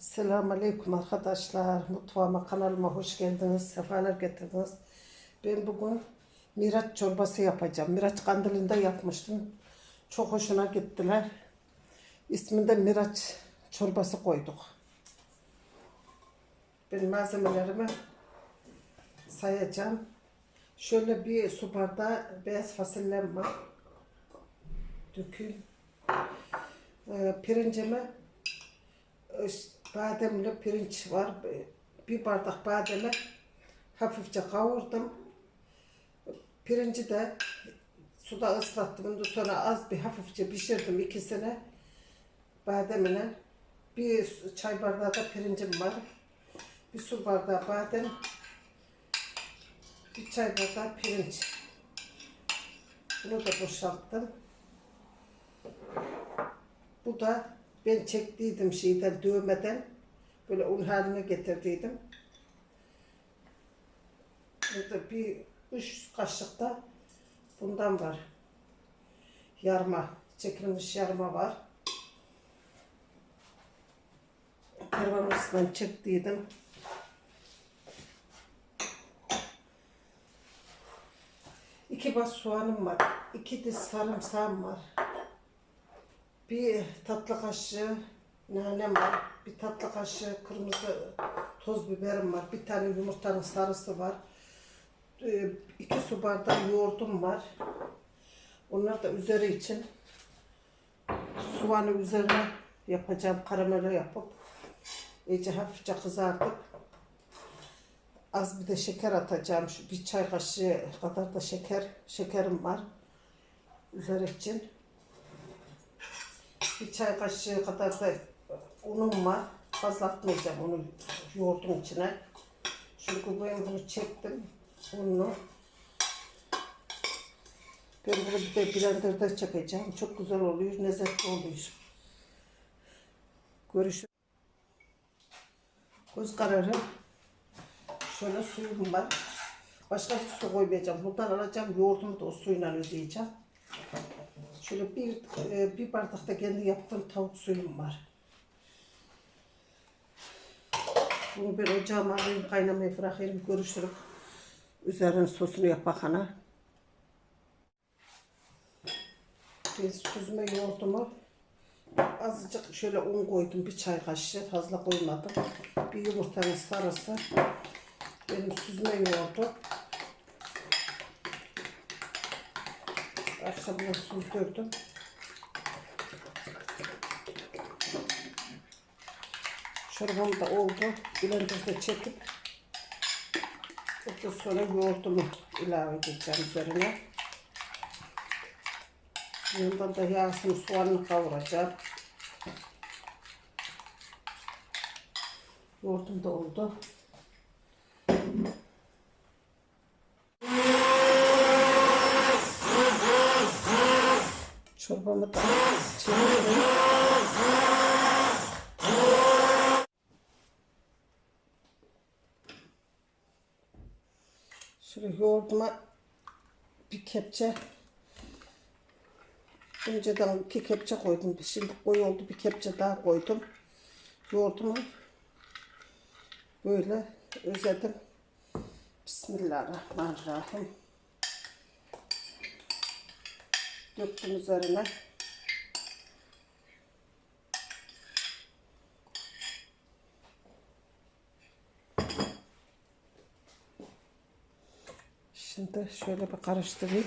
Selamun Aleyküm arkadaşlar. Mutfağıma, kanalıma hoş geldiniz. Sefalar getirdiniz. Ben bugün miraç çorbası yapacağım. Miraç kandilinde yapmıştım. Çok hoşuna gittiler. İsmini de miraç çorbası koyduk. Ben malzemelerimi sayacağım. Şöyle bir su bardağı beyaz fasulyem var. Dökeyim. Ee, pirincimi bademli pirinç var. Bir bardak bademi hafifçe kavurdum. Pirinci de suda ıslattım. Ondan sonra az bir hafifçe pişirdim ikisini. Bademine. Bir çay bardağı da pirincim var. Bir su bardağı badem. Bir çay bardağı pirinç. Bunu da boşalttım. Bu da ben çektiydim şeyden dövmeden böyle un haline getirdiydim. Burada bir üç kaşık da bundan var. Yarma, çekilmiş yarma var. Termometreden çektiydim. İki bas soğanım var. iki diş sarımsağım var. Bir tatlı kaşığı nanem var. Bir tatlı kaşığı kırmızı toz biberim var. Bir tane yumurtanın sarısı var. Ee, iki su bardağı yoğurdum var. Onlar da üzeri için soğanı üzerine yapacağım. Karamele yapıp iyice hafifçe kızartıp az bir de şeker atacağım. Şu bir çay kaşığı kadar da şeker şekerim var. Üzeri için. Bir çay kaşığı kadar da unum var. Fazla atmayacağım onu yoğurdum içine. Çünkü ben bunu çektim. Ununu. Ben bunu bir de blenderda çekeceğim. Çok güzel oluyor. Lezzetli oluyor. Görüşürüz. Göz kararı. Şöyle suyum var. Başka hiç su koymayacağım. Buradan alacağım. Yoğurdumu da o suyla ödeyeceğim. Şöyle bir e, bir bardak da kendi yaptığım tavuk suyum var. Bunu ben ocağıma alayım, kaynamaya bırakayım, görüşürüz. Üzerine sosunu yapakana. Bir süzme yoğurdumu azıcık şöyle un koydum, bir çay kaşığı fazla koymadım. Bir yumurtanın sarısı, benim süzme yoğurdu. Akşamdan süzdürdüm. Çorbam da oldu. Blender'da çekip ondan sonra yoğurdumu ilave edeceğim üzerine. Yandan da yağsını soğanını kavuracağım. Yoğurdum da oldu. Çorbamı da çeviriyorum. Şöyle yoğurduma bir kepçe önceden iki kepçe koydum. Şimdi koyu oldu bir kepçe daha koydum. Yoğurdumu böyle özledim. Bismillahirrahmanirrahim. Döktüm üzerine. Şimdi şöyle bir karıştırayım.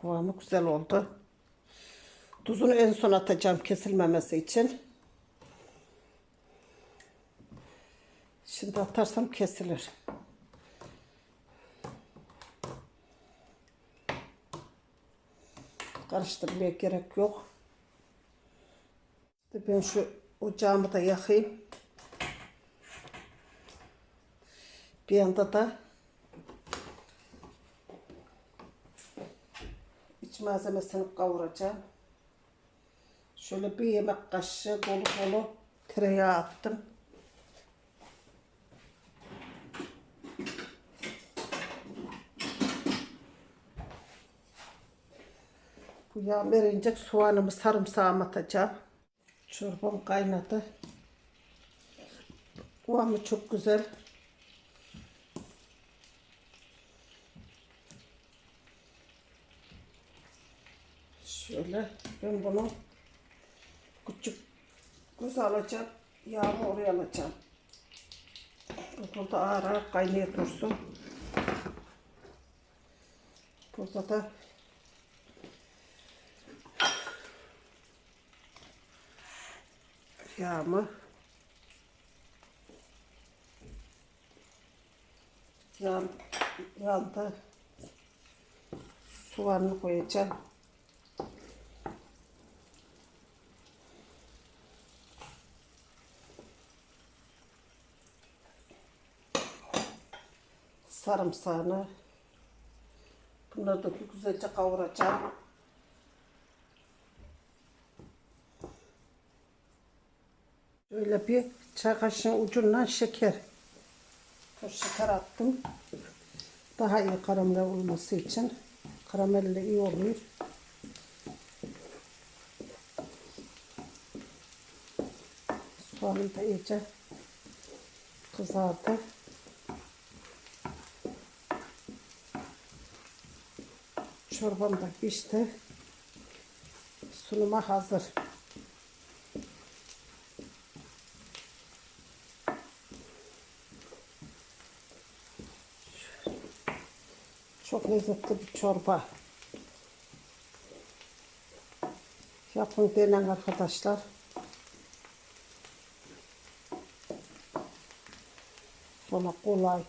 Kıvamı güzel oldu. Tuzunu en son atacağım kesilmemesi için. Şimdi atarsam kesilir. Karıştırmaya gerek yok. Ben şu ocağımı da yakayım. Bir yanda da iç malzemesini kavuracağım. Şöyle bir yemek kaşığı dolu dolu tereyağı attım. Bu yağ verince soğanımı sarımsağımı atacağım. Çorbam kaynadı. Kıvamı çok güzel. Şöyle ben bunu küçük göz alacağım. Yağımı oraya alacağım. Burada ağır ağır kaynaya dursun. Burada da yağımı yan, yanda soğanını koyacağım. Sarımsağını bunları da güzelce kavuracağım. Şöyle bir çay kaşığının ucundan şeker. Toz şeker attım. Daha iyi karamel olması için. Karamelle iyi oluyor. Soğanım da iyice kızardı. Çorbam da pişti. Sunuma hazır. Çok lezzetli bir çorba. Yapın deneyin arkadaşlar. Sonra kolay.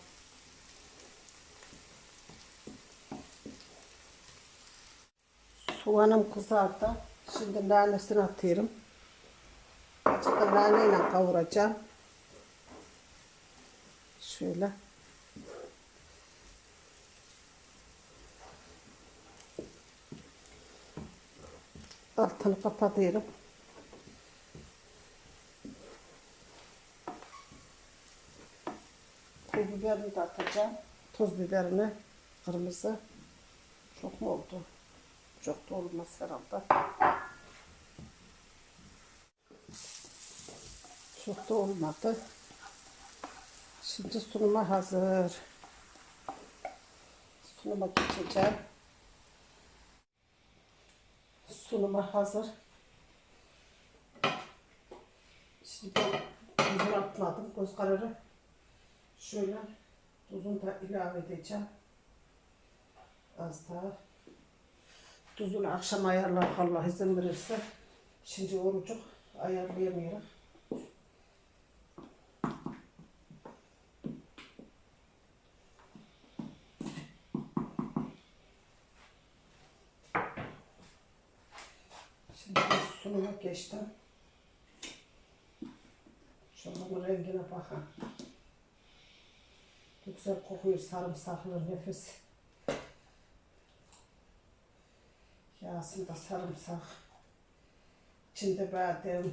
Soğanım kızardı. Şimdi nanesini atıyorum. Azıcık da naneyle kavuracağım. Şöyle. Altını kapatıyorum. Pul biberini de atacağım. Toz biberini. Kırmızı. Çok mu oldu? Çok da olmaz herhalde. Çok da olmadı. Şimdi sunuma hazır. Sunuma geçeceğim. Sunuma hazır. Şimdi tuzunu atmadım. Göz kararı. Şöyle tuzunu da ilave edeceğim. Az daha. Tuzunu akşam ayarlar Allah izin verirse. Şimdi orucuk ayarlayamıyorum. Bir sunuma geçtim. Şunun rengine bakın. Çok güzel kokuyor sarımsaklı nefis. Yağsında sarımsak. İçinde badem.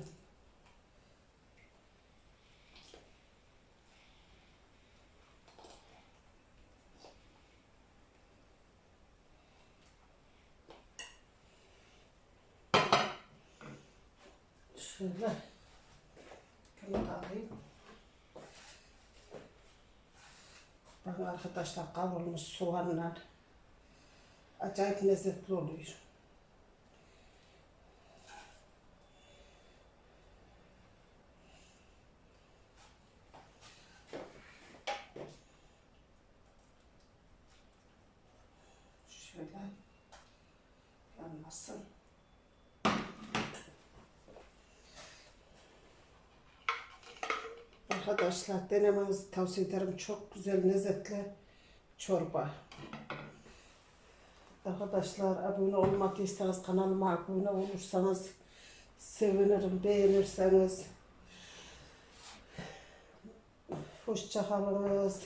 Şöyle. Bunu da alayım. Bakın arkadaşlar kavrulmuş soğanlar. Acayip lezzetli oluyor. Şöyle yanmasın. Arkadaşlar denemenizi tavsiye ederim. Çok güzel, lezzetli çorba. Arkadaşlar abone olmadıysanız kanalıma abone olursanız sevinirim. Beğenirseniz. Hoşça kalınız.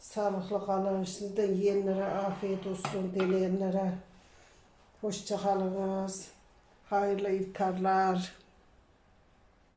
Sağlıklı kalın. Sizden yiyenlere afiyet olsun. Deneyenlere. Hoşça kalınız. Hayırlı iftarlar.